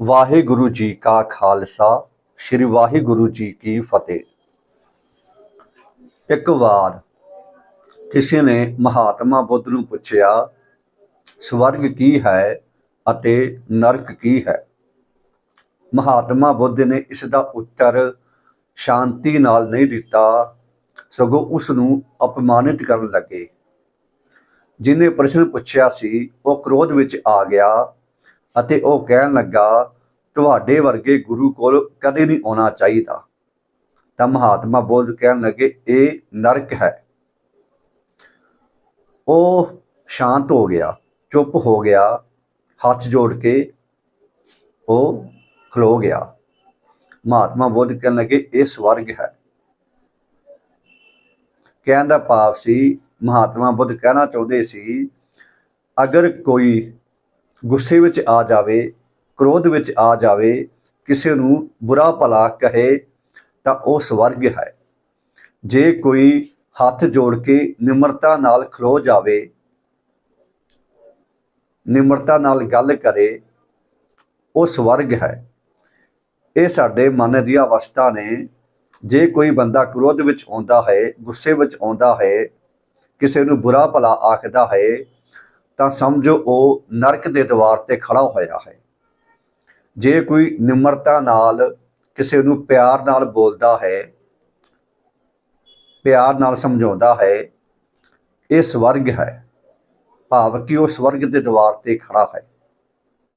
ਵਾਹਿਗੁਰੂ ਜੀ ਕਾ ਖਾਲਸਾ, ਸ੍ਰੀ ਵਾਹਿਗੁਰੂ ਜੀ ਕੀ ਫਤਿਹ। ਇੱਕ ਵਾਰ ਕਿਸੇ ਨੇ ਮਹਾਤਮਾ ਬੁੱਧ ਨੂੰ ਪੁੱਛਿਆ, ਸਵਰਗ ਕੀ ਹੈ ਅਤੇ ਨਰਕ ਕੀ ਹੈ? ਮਹਾਤਮਾ ਬੁੱਧ ਨੇ ਇਸ ਦਾ ਉੱਤਰ ਸ਼ਾਂਤੀ ਨਾਲ ਨਹੀਂ ਦਿੱਤਾ, ਸਗੋਂ ਉਸ ਨੂੰ ਅਪਮਾਨਿਤ ਕਰਨ ਲੱਗੇ। ਜਿਨੇ ਪ੍ਰਸ਼ਨ ਪੁੱਛਿਆ ਸੀ, ਉਹ ਕ੍ਰੋਧ ਵਿੱਚ ਆ ਗਿਆ ਅਤੇ ਉਹ ਕਹਿਣ ਲੱਗਾ, ਤੁਹਾਡੇ ਵਰਗੇ ਗੁਰੂ ਕੋਲ ਕਦੇ ਨਹੀਂ ਆਉਣਾ ਚਾਹੀਦਾ। ਤਾਂ ਮਹਾਤਮਾ ਬੁੱਧ ਕਹਿਣ ਲੱਗੇ, ਇਹ ਨਰਕ ਹੈ। ਉਹ ਸ਼ਾਂਤ ਹੋ ਗਿਆ, ਚੁੱਪ ਹੋ ਗਿਆ, ਹੱਥ ਜੋੜ ਕੇ ਉਹ ਖਲੋ ਗਿਆ। ਮਹਾਤਮਾ ਬੁੱਧ ਕਹਿਣ ਲੱਗੇ, ਇਹ ਸਵਰਗ ਹੈ। ਕਹਿਣ ਦਾ ਭਾਵ ਸੀ, ਮਹਾਤਮਾ ਬੁੱਧ ਕਹਿਣਾ ਚਾਹੁੰਦੇ ਸੀ, ਅਗਰ ਕੋਈ ਗੁੱਸੇ ਵਿੱਚ ਆ ਜਾਵੇ, ਕ੍ਰੋਧ ਵਿੱਚ ਆ ਜਾਵੇ, ਕਿਸੇ ਨੂੰ ਬੁਰਾ ਭਲਾ ਕਹੇ, ਤਾਂ ਉਹ ਸਵਰਗ ਹੈ। ਜੇ ਕੋਈ ਹੱਥ ਜੋੜ ਕੇ ਨਿਮਰਤਾ ਨਾਲ ਖਲੋ ਜਾਵੇ, ਨਿਮਰਤਾ ਨਾਲ ਗੱਲ ਕਰੇ, ਉਹ ਸਵਰਗ ਹੈ। ਇਹ ਸਾਡੇ ਮਨ ਦੀਆਂ ਅਵਸਥਾ ਨੇ। ਜੇ ਕੋਈ ਬੰਦਾ ਕ੍ਰੋਧ ਵਿੱਚ ਆਉਂਦਾ ਹੈ, ਗੁੱਸੇ ਵਿੱਚ ਆਉਂਦਾ ਹੈ, ਕਿਸੇ ਨੂੰ ਬੁਰਾ ਭਲਾ ਆਖਦਾ ਹੈ ਤਾਂ ਸਮਝੋ ਉਹ ਨਰਕ ਦੇ ਦਵਾਰ ਤੇ ਖੜਾ ਹੋਇਆ ਹੈ। ਜੇ ਕੋਈ ਨਿਮਰਤਾ ਨਾਲ ਕਿਸੇ ਨੂੰ ਪਿਆਰ ਨਾਲ ਬੋਲਦਾ ਹੈ, ਪਿਆਰ ਨਾਲ ਸਮਝਾਉਂਦਾ ਹੈ, ਇਹ ਸਵਰਗ ਹੈ। ਭਾਵ ਕਿ ਉਹ ਸਵਰਗ ਦੇ ਦਵਾਰ ਤੇ ਖੜਾ ਹੈ।